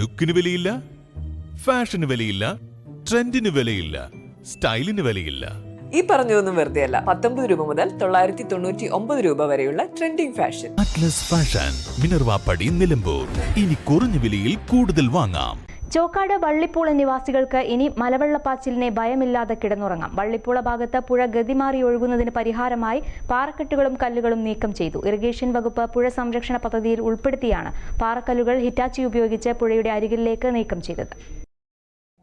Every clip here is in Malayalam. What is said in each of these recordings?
ലുക്കിന് വിലയില്ല ഫാഷന് വിലയില്ല ട്രെൻഡിന് വിലയില്ല സ്റ്റൈലിന് വിലയില്ല. ഈ പറഞ്ഞതൊന്നും വെറുതെ അല്ല പത്തൊമ്പത് രൂപ മുതൽ തൊള്ളായിരത്തി തൊണ്ണൂറ്റി ഒമ്പത് രൂപ വരെയുള്ള trending fashion. Atlas fashion Minervappadi Nilambur. ഇനി കുറഞ്ഞ വിലയിൽ കൂടുതൽ വാങ്ങാം. ചോക്കാട് വള്ളിപ്പൂള നിവാസികൾക്ക് ഇനി മലവെള്ളപ്പാച്ചിലിനെ ഭയമില്ലാതെ കിടന്നുറങ്ങാം. വള്ളിപ്പൂള ഭാഗത്ത് പുഴ ഗതിമാറി ഒഴുകുന്നതിന് പരിഹാരമായി പാറക്കെട്ടുകളും കല്ലുകളും നീക്കം ചെയ്തു. ഇറിഗേഷൻ വകുപ്പ് പുഴ സംരക്ഷണ പദ്ധതിയിൽ ഉൾപ്പെടുത്തിയാണ് പാറക്കല്ലുകൾ ഹിറ്റാച്ചി ഉപയോഗിച്ച് പുഴയുടെ അരികിലേക്ക് നീക്കം ചെയ്തത്.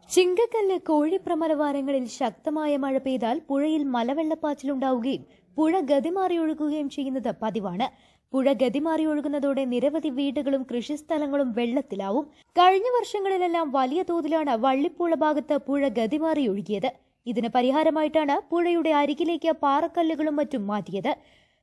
ചിങ്കക്കല്ല് കോഴിപ്രമരവാരങ്ങളിൽ ശക്തമായ മഴ പെയ്താൽ പുഴയിൽ മലവെള്ളപ്പാച്ചിലുണ്ടാവുകയും പുഴ ഗതിമാറി ഒഴുകുകയും ചെയ്യുന്നത് പതിവാണ്. പുഴ ഗതിമാറി ഒഴുകുന്നതോടെ നിരവധി വീടുകളും കൃഷിസ്ഥലങ്ങളും വെള്ളത്തിലാവും. കഴിഞ്ഞ വർഷങ്ങളിലെല്ലാം വലിയ തോതിലാണ് വള്ളിപ്പുഴ ഭാഗത്ത് പുഴ ഗതിമാറി ഒഴുകിയത്. ഇതിന് പരിഹാരമായിട്ടാണ് പുഴയുടെ അരികിലേക്ക് പാറക്കല്ലുകളും മറ്റും മാറ്റിയത്.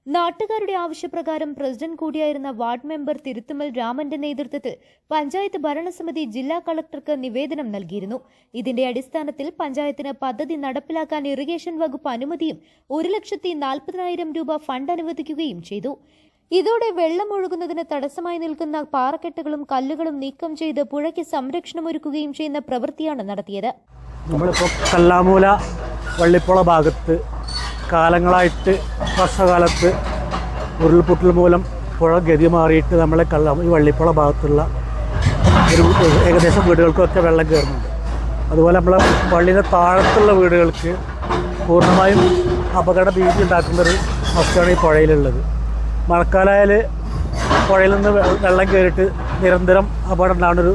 നാട്ടുകാരുടെ ആവശ്യപ്രകാരം പ്രസിഡന്റ് കൂടിയായിരുന്ന വാർഡ് മെമ്പർ തിരുത്തുമൽ രാമന്റെ നേതൃത്വത്തിൽ പഞ്ചായത്ത് ഭരണസമിതി ജില്ലാ കളക്ടർക്ക് നിവേദനം നൽകിയിരുന്നു. ഇതിന്റെ അടിസ്ഥാനത്തിൽ പഞ്ചായത്തിന് പദ്ധതി നടപ്പിലാക്കാൻ ഇറിഗേഷൻ വകുപ്പ് അനുമതിയും ഒരു ലക്ഷത്തി നാൽപ്പതിനായിരം രൂപ ഫണ്ട് അനുവദിക്കുകയും ചെയ്തു. ഇതോടെ വെള്ളം ഒഴുകുന്നതിന് തടസ്സമായി നിൽക്കുന്ന പാറക്കെട്ടുകളും കല്ലുകളും നീക്കം ചെയ്ത് പുഴയ്ക്ക് സംരക്ഷണം സംരക്ഷണമൊരുക്കുകയും ചെയ്യുന്ന പ്രവൃത്തിയാണ് നടത്തിയത്. കല്ലാമൂല വള്ളിപ്പുള ഭാഗത്ത് കാലങ്ങളായിട്ട് വർഷകാലത്ത് ഉരുൾപൊട്ടൽ മൂലം പുഴ ഗതി മാറിയിട്ട് നമ്മളെ കള്ള ഈ വള്ളിപ്പുഴ ഭാഗത്തുള്ള ഒരു ഏകദേശം വീടുകൾക്കൊക്കെ വെള്ളം കയറുന്നുണ്ട്. അതുപോലെ നമ്മളെ വള്ളിയുടെ താഴത്തുള്ള വീടുകൾക്ക് പൂർണമായും അപകട ഭീതി ഉണ്ടാക്കുന്നൊരു അവസ്ഥയാണ് ഈ പുഴയിലുള്ളത്. മഴക്കാലമായാൽ പുഴയിൽ നിന്ന് വെള്ളം കയറിയിട്ട് നിരന്തരം അപകടം ഉണ്ടാകുന്നൊരു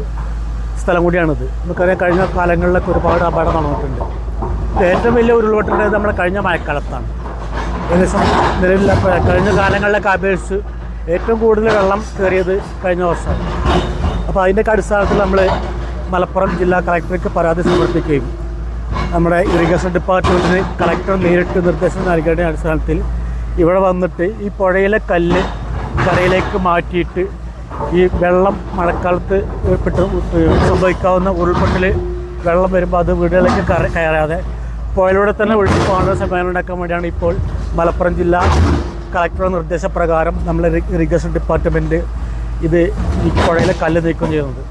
സ്ഥലം കൂടിയാണിത്. നമുക്കറിയാം കഴിഞ്ഞ കാലങ്ങളിലൊക്കെ ഒരുപാട് അപകടം നടന്നിട്ടുണ്ട്. ഏറ്റവും വലിയ ഉരുൾപൊട്ടേണ്ടത് നമ്മുടെ കഴിഞ്ഞ മഴക്കാലത്താണ്. ഏകദേശം നിലവിൽ കഴിഞ്ഞ കാലങ്ങളിലെ അപേക്ഷിച്ച് ഏറ്റവും കൂടുതൽ വെള്ളം കയറിയത് കഴിഞ്ഞ വർഷമാണ് അപ്പോൾ അതിന്റെയൊക്കെ അടിസ്ഥാനത്തിൽ നമ്മൾ മലപ്പുറം ജില്ലാ കളക്ടർക്ക് പരാതി സമർപ്പിക്കുകയും നമ്മുടെ ഇറിഗേഷൻ ഡിപ്പാർട്ട്മെന്റിന് കളക്ടർ നേരിട്ട് നിർദ്ദേശം നൽകേണ്ട അടിസ്ഥാനത്തിൽ ഇവിടെ വന്നിട്ട് ഈ പുഴയിലെ കല്ല് കരയിലേക്ക് മാറ്റിയിട്ട് ഈ വെള്ളം മഴക്കാലത്ത് പെട്ട് സംഭവിക്കാവുന്ന ഉരുൾപൊട്ടൽ വെള്ളം വരുമ്പോൾ അത് വീടുകളിലേക്ക് കയറാതെ പുഴയിലൂടെ തന്നെ ഒഴുകി പോകാനുള്ള സംവിധാനം ഉണ്ടാക്കാൻ വേണ്ടിയാണ് ഇപ്പോൾ മലപ്പുറം ജില്ലാ കളക്ടറുടെ നിർദ്ദേശപ്രകാരം നമ്മൾ ഇറിഗേഷൻ ഡിപ്പാർട്ട്മെന്റ് ഇത് ഈ പുഴയിലെ കല്ല് നീക്കം ചെയ്യുന്നത്.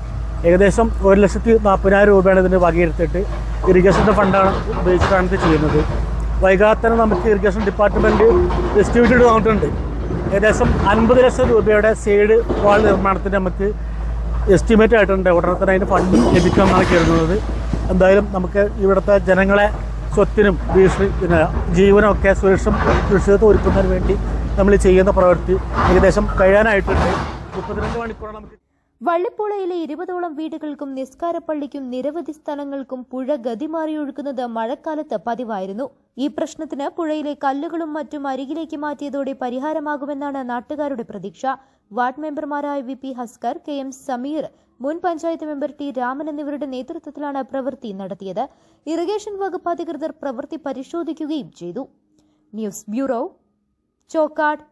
ഏകദേശം ഒരു ലക്ഷത്തി നാൽപ്പതിനായിരം രൂപയാണ് ഇതിന് വകയിരുത്തിയിട്ട് ഇറിഗേഷന്റെ ഫണ്ടാണ് ഉപയോഗിച്ചിട്ടാണ് ഇത് ചെയ്യുന്നത്. വൈകാതെ തന്നെ നമുക്ക് ഇറിഗേഷൻ ഡിപ്പാർട്ട്മെന്റ് എസ്റ്റിമേറ്റ് തന്നിട്ടുണ്ട് ഏകദേശം അൻപത് ലക്ഷം രൂപയുടെ സൈഡ് വാൾ നിർമ്മാണത്തിന് നമുക്ക് എസ്റ്റിമേറ്റ് ആയിട്ടുണ്ട്. ഉടനെ തന്നെ അതിന് ഫണ്ട് ലഭിക്കുമെന്നാണ് കരുതുന്നത്. എന്തായാലും നമുക്ക് ഇവിടുത്തെ ജനങ്ങളെ സ്വത്തിനും ഭീഷണി പിന്നെ ജീവനൊക്കെ സുരക്ഷം സുരക്ഷ സുരക്ഷിതത്വം ഒരുക്കുന്നതിന് വേണ്ടി നമ്മൾ ചെയ്യുന്ന പ്രവൃത്തി ഏകദേശം കഴിയാനായിട്ടുണ്ട്. മുപ്പത്തിരണ്ട് മണിക്കൂറാണ് നമുക്ക് വള്ളിപ്പുഴയിലെ ഇരുപതോളം വീടുകൾക്കും നിസ്കാരപ്പള്ളിക്കും നിരവധി സ്ഥലങ്ങൾക്കും പുഴ ഗതിമാറി ഒഴുകുന്നത് മഴക്കാലത്ത് പതിവായിരുന്നു. ഈ പ്രശ്നത്തിന് പുഴയിലെ കല്ലുകളും മറ്റും അരികിലേക്ക് മാറ്റിയതോടെ പരിഹാരമാകുമെന്നാണ് നാട്ടുകാരുടെ പ്രതീക്ഷ. വാർഡ് മെമ്പർമാരായ V P Haskar K M Sameer മുൻ പഞ്ചായത്ത് മെമ്പർ ടി രാമൻ എന്നിവരുടെ നേതൃത്വത്തിലാണ് പ്രവൃത്തി നടത്തിയത്. ഇറിഗേഷൻ വകുപ്പ് അധികൃതർ പ്രവൃത്തി പരിശോധിക്കുകയും ചെയ്തു. News bureau Chokkad.